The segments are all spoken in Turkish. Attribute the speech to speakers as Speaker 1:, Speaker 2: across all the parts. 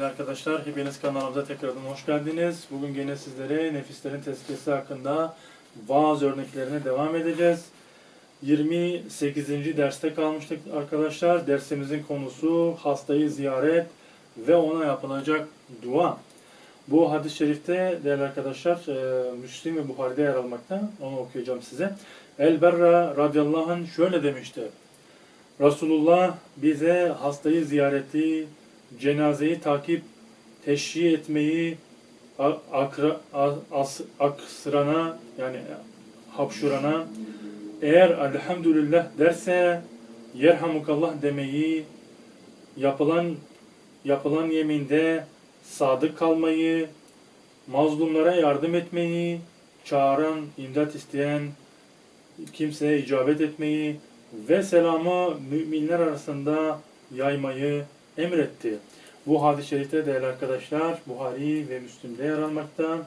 Speaker 1: Arkadaşlar hepiniz kanalımıza tekrardan hoş geldiniz. Bugün gene sizlere nefislerin tezkiyesi hakkında vaaz örneklerine devam edeceğiz. 28. derste kalmıştık arkadaşlar. Dersimizin konusu hastayı ziyaret ve ona yapılacak dua. Bu hadis-i şerifte değerli arkadaşlar e, Müslim ve Buhari'de yer almakta. Onu okuyacağım size. El-Berra radıyallahu anh şöyle demişti. Resulullah bize hastayı ziyareti, cenazeyi takip, teşhi etmeyi, akra, as- aksırana yani hapşurana eğer elhamdülillah derse yerhamukallah demeyi, yapılan yapılan yeminde sadık kalmayı, mazlumlara yardım etmeyi, çağıran, imdat isteyen kimseye icabet etmeyi ve selamı müminler arasında yaymayı emretti. Bu hadis-i şerifte değerli arkadaşlar Buhari ve Müslim'de yer almakta.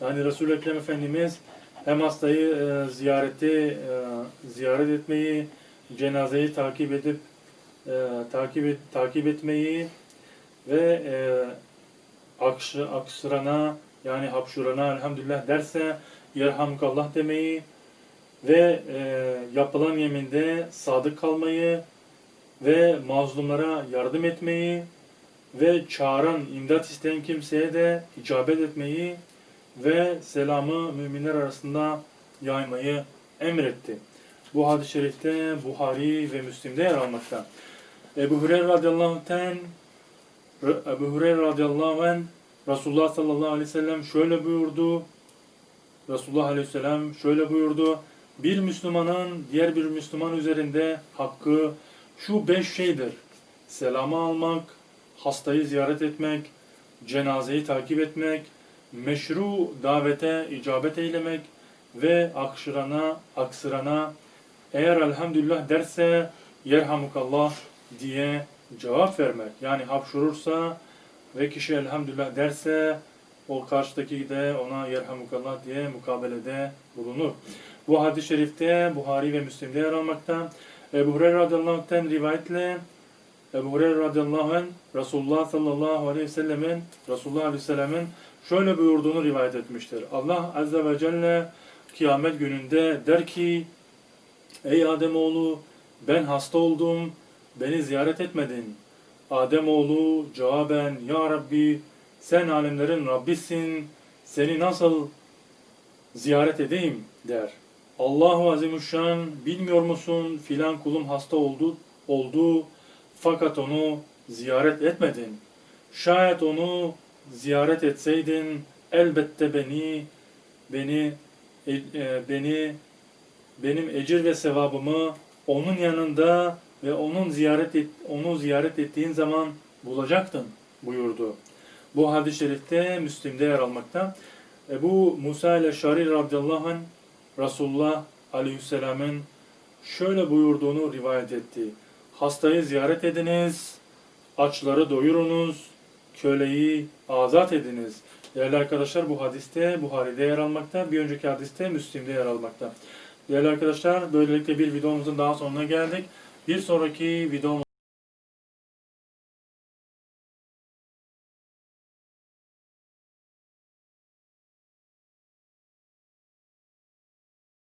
Speaker 1: Yani Resul-i Ekrem Efendimiz hem hastayı e, ziyareti e, ziyaret etmeyi, cenazeyi takip edip e, takip et, takip etmeyi ve e, akşı, aksırana yani hapşurana elhamdülillah derse yerhamkallah demeyi ve e, yapılan yeminde sadık kalmayı ve mazlumlara yardım etmeyi ve çağıran, imdat isteyen kimseye de icabet etmeyi ve selamı müminler arasında yaymayı emretti. Bu hadis-i şerifte Buhari ve Müslim'de yer almakta. Ebu Hureyre radıyallahu anh'ten Ebu Hureyre radıyallahu anh Resulullah sallallahu aleyhi ve sellem şöyle buyurdu. Resulullah aleyhisselam şöyle buyurdu. Bir Müslümanın diğer bir Müslüman üzerinde hakkı şu beş şeydir. Selamı almak, hastayı ziyaret etmek, cenazeyi takip etmek, meşru davete icabet eylemek ve akşırana, aksırana eğer elhamdülillah derse yerhamukallah diye cevap vermek. Yani hapşurursa ve kişi elhamdülillah derse o karşıdaki de ona yerhamukallah diye mukabelede bulunur. Bu hadis-i şerifte Buhari ve Müslim'de yer almakta. Ebu Hureyre radıyallahu anh'ten rivayetle Ebu Hureyre radıyallahu anh Resulullah sallallahu aleyhi ve sellemin Resulullah aleyhi ve sellemin şöyle buyurduğunu rivayet etmiştir. Allah azze ve celle kıyamet gününde der ki Ey Ademoğlu ben hasta oldum beni ziyaret etmedin. Ademoğlu cevaben Ya Rabbi sen alemlerin Rabbisin seni nasıl ziyaret edeyim der. Allahu Azimüşşan bilmiyor musun filan kulum hasta oldu, oldu fakat onu ziyaret etmedin. Şayet onu ziyaret etseydin elbette beni beni e, e, beni benim ecir ve sevabımı onun yanında ve onun ziyaret et, onu ziyaret ettiğin zaman bulacaktın buyurdu. Bu hadis-i şerifte Müslim'de yer almakta. Ebu Musa ile Şari radıyallahu anh Resulullah aleyhisselamın şöyle buyurduğunu rivayet etti. Hastayı ziyaret ediniz, açları doyurunuz, köleyi azat ediniz. Değerli arkadaşlar bu hadiste Buhari'de yer almakta, bir önceki hadiste Müslim'de yer almakta. Değerli arkadaşlar böylelikle bir videomuzun daha sonuna geldik. Bir sonraki videomuz